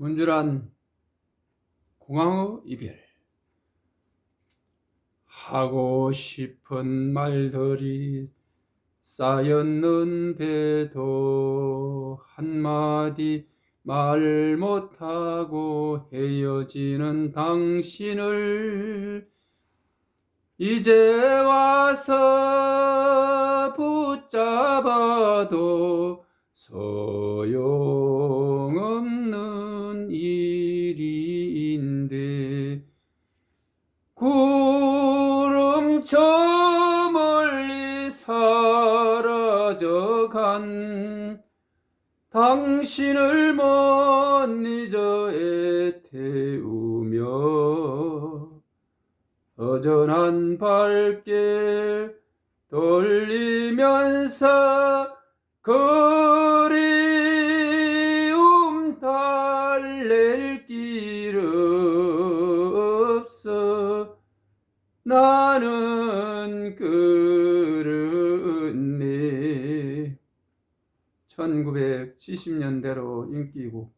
문주란 공항의 이별. 하고 싶은 말들이 쌓였는데도 한마디 말 못하고 헤어지는 당신을 이제 와서 붙잡아도 소 사라져간 당신을 못 잊어 애태우며 허전한 발길 돌리면서 그리움 달랠 길 없어. 나는 그 1970년대로 인기고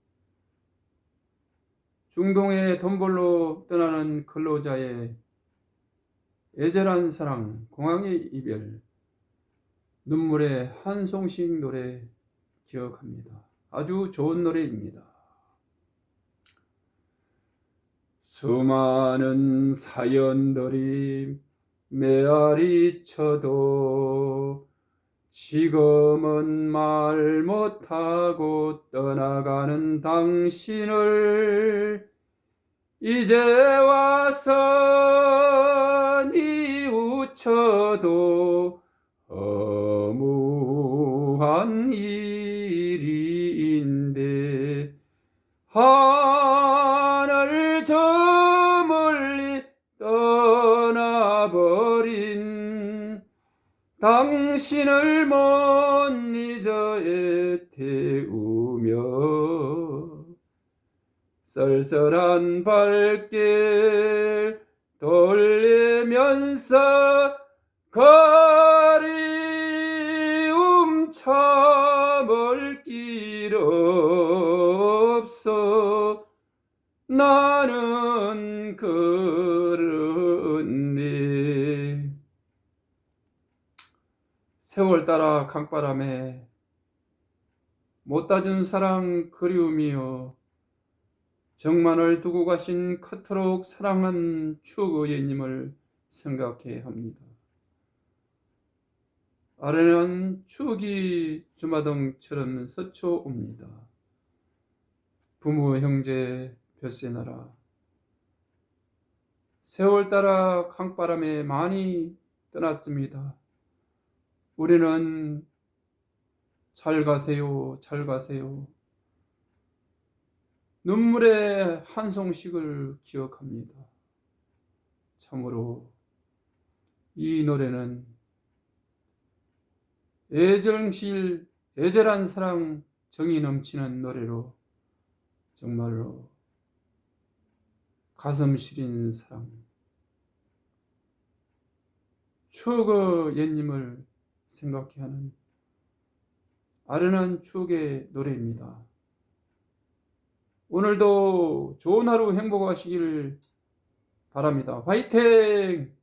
중동에 돈 벌러 떠나는 근로자의 애절한 사랑, 공항의 이별, 눈물의 한 송씩 노래 기억합니다. 아주 좋은 노래입니다. 수많은 사연들이 메아리 쳐도 지금은 말 못하고 떠나가는 당신을 이제 와서 뉘우쳐도 허무한 일인데 하 당신을 못 잊어 애태우며 썰썰한 발길 돌리면서 거리움 참을 길 없어 나는 그렇 세월 따라 강바람에 못다 준 사랑 그리움이여 정만을 두고 가신 그토록 사랑한 추억 예님을 생각해 합니다. 아래는 추억이 주마등처럼 서쳐옵니다. 부모, 형제, 별세 나라. 세월 따라 강바람에 많이 떠났습니다. 우리는 잘 가세요, 잘 가세요. 눈물의 한 송씩을 기억합니다. 참으로 이 노래는 애정실, 애절한 사랑 정이 넘치는 노래로 정말로 가슴 시린 사랑 추억의 옛님을 생각해 하는 아련한 추억의 노래입니다. 오늘도 좋은 하루 행복하시길 바랍니다. 화이팅!